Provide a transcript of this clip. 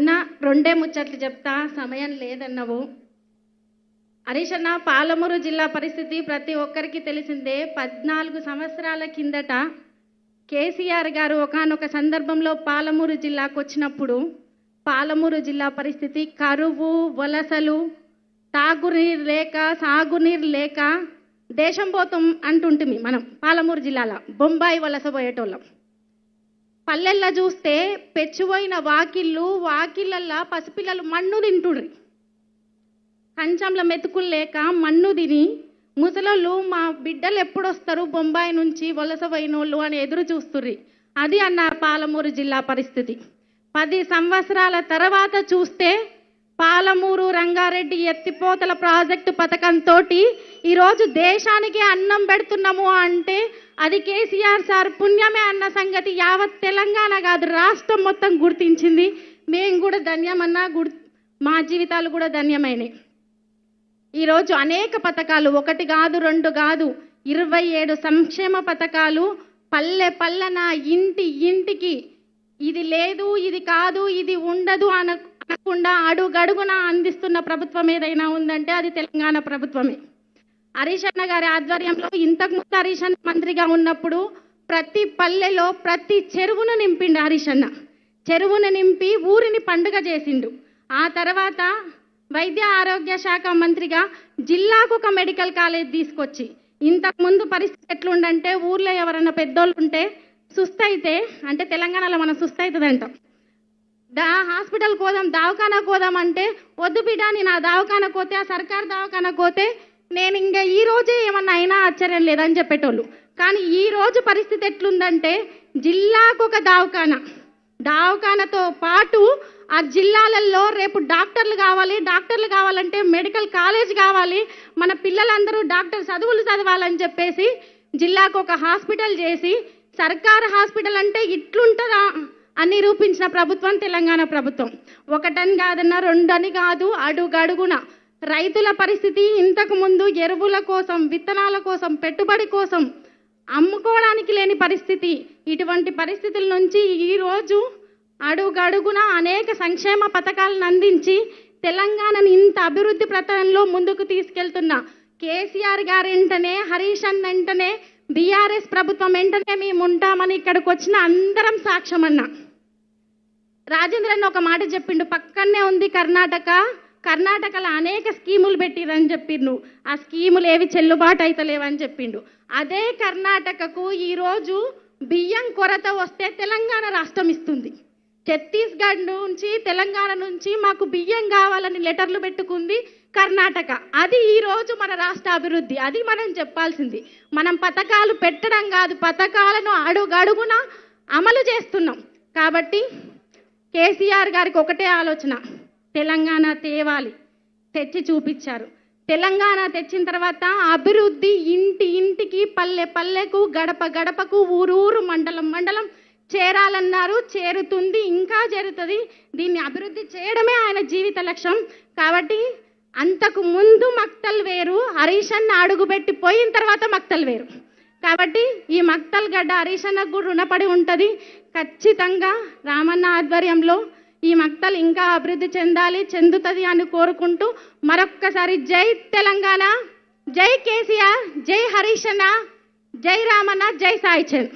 రెండే ముచ్చట్లు చెప్తా సమయం లేదన్నవు. హరీష్ అన్న పాలమూరు జిల్లా పరిస్థితి ప్రతి ఒక్కరికి తెలిసిందే. పద్నాలుగు సంవత్సరాల కిందట కేసీఆర్ గారు ఒకానొక సందర్భంలో పాలమూరు జిల్లాకు వచ్చినప్పుడు పాలమూరు జిల్లా పరిస్థితి కరువు వలసలు తాగునీరు లేక సాగునీరు లేక దేశం పోతం అంటుంటిమి మనం పాలమూరు జిల్లాలో బొంబాయి వలస పోయేటోళ్ళం. పల్లెల్లో చూస్తే పెచ్చుపోయిన వాకిళ్ళు వాకిళ్ళల్లో పసిపిల్లలు మన్ను తింటుండ్రి కంచంలో మెతుకులు లేక మన్ను తిని ముసలోళ్ళు మా బిడ్డలు ఎప్పుడొస్తారు బొంబాయి నుంచి వలస పోయినోళ్ళు అని ఎదురు చూస్తుర్రి. అది అన్న పాలమూరు జిల్లా పరిస్థితి. పది సంవత్సరాల తర్వాత చూస్తే పాలమూరు రంగారెడ్డి ఎత్తిపోతల ప్రాజెక్టు పథకంతో ఈరోజు దేశానికి అన్నం పెడుతున్నాము అంటే అది కేసీఆర్ సార్ పుణ్యమే అన్న సంగతి యావత్ తెలంగాణ కాదు రాష్ట్రం మొత్తం గుర్తించింది. మేము కూడా ధన్యమన్నా గుర్ మా జీవితాలు కూడా ధన్యమైనవి ఈరోజు అనేక పథకాలు ఒకటి కాదు రెండు కాదు ఇరవై ఏడు సంక్షేమ పథకాలు పల్లె పల్లెన ఇంటి ఇంటికి ఇది లేదు ఇది కాదు ఇది ఉండదు అనకుండా అడుగడుగున అందిస్తున్న ప్రభుత్వం ఏదైనా ఉందంటే అది తెలంగాణ ప్రభుత్వమే. హరీష్ అన్న గారి ఆధ్వర్యంలో ఇంతకు ముందు హరీష్ అన్న మంత్రిగా ఉన్నప్పుడు ప్రతి పల్లెలో ప్రతి చెరువును నింపిండు హరీష్ అన్న. చెరువును నింపి ఊరిని పండుగ చేసిండు. ఆ తర్వాత వైద్య ఆరోగ్య శాఖ మంత్రిగా జిల్లాకు ఒక మెడికల్ కాలేజ్ తీసుకొచ్చి ఇంతకు ముందు పరిస్థితి ఎట్లుండంటే ఊర్లో ఎవరైనా పెద్దోళ్ళు ఉంటే సుస్థైతే అంటే తెలంగాణలో మనం సుస్తైతుంది అంటాం దా హాస్పిటల్ కోదాం దవాఖానా కోదాం అంటే వద్దు బిడ్డ నేను ఆ దవాఖానా కోతే ఆ సర్కార్ దవాఖానా కోతే నేను ఇంకా ఈ రోజే ఏమన్నా అయినా ఆశ్చర్యం లేదని చెప్పేటోళ్ళు. కానీ ఈ రోజు పరిస్థితి ఎట్లుందంటే జిల్లాకు ఒక దవాఖానా. దవాఖానతో పాటు ఆ జిల్లాలలో రేపు డాక్టర్లు కావాలి డాక్టర్లు కావాలంటే మెడికల్ కాలేజ్ కావాలి మన పిల్లలందరూ డాక్టర్ చదువులు చదవాలని చెప్పేసి జిల్లాకు ఒక హాస్పిటల్ చేసి సర్కారు హాస్పిటల్ అంటే ఇట్లుంటుందా అని నిరూపించిన ప్రభుత్వం తెలంగాణ ప్రభుత్వం. ఒకటని కాదన్నా రెండని కాదు అడుగడుగున. రైతుల పరిస్థితి ఇంతకు ముందు ఎరువుల కోసం విత్తనాల కోసం పెట్టుబడి కోసం అమ్ముకోవడానికి లేని పరిస్థితి. ఇటువంటి పరిస్థితుల నుంచి ఈరోజు అడుగడుగున అనేక సంక్షేమ పథకాలను అందించి తెలంగాణను ఇంత అభివృద్ధి ప్రతనంలో ముందుకు తీసుకెళ్తున్న కేసీఆర్ గారు వెంటనే హరీష్ అన్న వెంటనే బీఆర్ఎస్ ప్రభుత్వం వెంటనే మేము ఉంటామని ఇక్కడికి వచ్చిన అందరం సాక్ష్యం అన్న రాజేంద్రన్న ఒక మాట చెప్పిండు పక్కనే ఉంది కర్ణాటక కర్ణాటకలో అనేక స్కీములు పెట్టిరని చెప్పిండు ఆ స్కీములు ఏవి చెల్లుబాటు అవుతలేవని చెప్పిండు. అదే కర్ణాటకకు ఈరోజు బియ్యం కొరత వస్తే తెలంగాణ రాష్ట్రం ఇస్తుంది ఛత్తీస్గఢ్ నుంచి తెలంగాణ నుంచి మాకు బియ్యం కావాలని లెటర్లు పెట్టుకుంది కర్ణాటక. అది ఈరోజు మన రాష్ట్ర అభివృద్ధి. అది మనం చెప్పాల్సింది. మనం పథకాలు పెట్టడం కాదు పథకాలను అడుగడుగున అమలు చేస్తున్నాం. కాబట్టి కేసీఆర్ గారికి ఒకటే ఆలోచన. తెలంగాణ తేవాలి. తెచ్చి చూపించారు. తెలంగాణ తెచ్చిన తర్వాత అభివృద్ధి ఇంటి ఇంటికి పల్లె పల్లెకు గడప గడపకు ఊరూరు మండలం మండలం చేరాలన్నారు. చేరుతుంది ఇంకా చేరుతుంది. దీన్ని అభివృద్ధి చేయడమే ఆయన జీవిత లక్ష్యం. కాబట్టి అంతకు ముందు మక్తల్ వేరు హరీష్ అడుగుపెట్టి పోయిన తర్వాత మక్తల్ వేరు. కాబట్టి ఈ మక్తల్ గడ్డ హరీషన్నకు రుణపడి ఉంటుంది. ఖచ్చితంగా రామన్న ఆధ్వర్యంలో ఈ మక్తల్ ఇంకా అభివృద్ధి చెందాలి చెందుతుంది అని కోరుకుంటూ మరొక్కసారి జై తెలంగాణ జై కేసీఆర్ జై హరీష్ జై రామన్న జై సాయి చంద్.